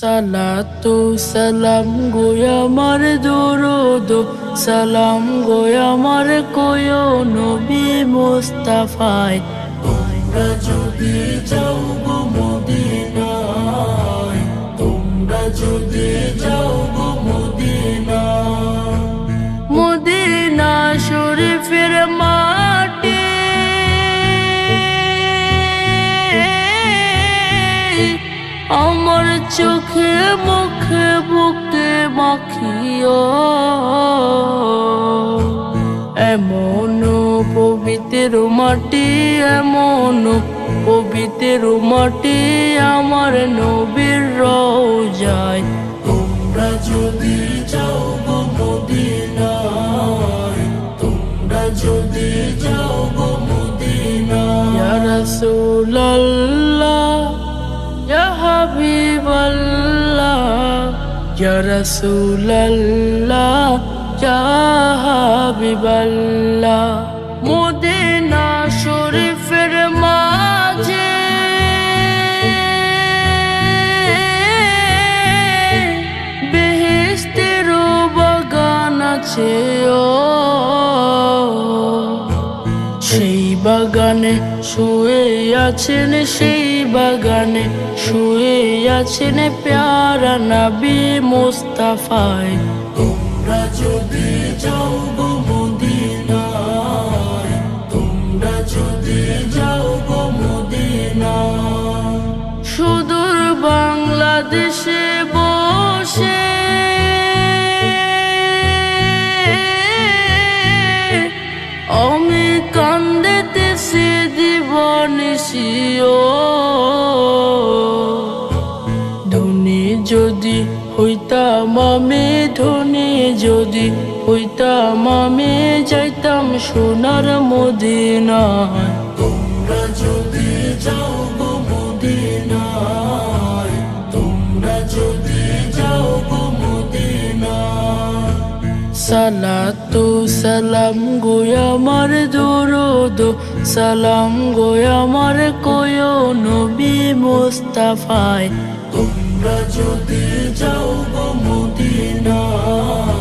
সালাতু সালাম গোয়া আমার দরুদ, সালাম গোয়া আমার কোয় নবী মুস্তাফায়। তোমরা যদি যাও গো মদিনায়, তোমরা যদি যাও গো মদিনায়। মদিনা শরীফের মাটি চোখে মুখে বুকে মাখিও। এমন পবিত্র মাটি, এমন পবিত্র মাটি আমার নবীর রোজায় তোমরা যদি যাও গো মদিনায়, তোমরা যদি যাও গো মদিনায়। রাসূলুল্লাহ। ইয়া রাসূলুল্লাহ ইয়া হাবিবাল্লাহ মদিনা শরীফের মাঝে বেহেশতের বাগান আছে ও বাগানে শুয়ে আছেন সেই বাগানে, শুয়ে আছেন প্যারা নবী মুস্তাফায়। তোমরা যদি যাও গো মদিনায়, তোমরা যদি যাও গো মদিনায়। সুদূর বাংলাদেশে দিবানিসিও ধনি যদি হইতাম আমি ধনী যদি হইতাম আমি যাইতাম সোনার মদিনা তোমরা সালাতু সালাম গোয়ামার দরুদ। সালাম গোয়ামার কয় নবী মুস্তাফায়। তোমরা যদি যাও গো মদিনায়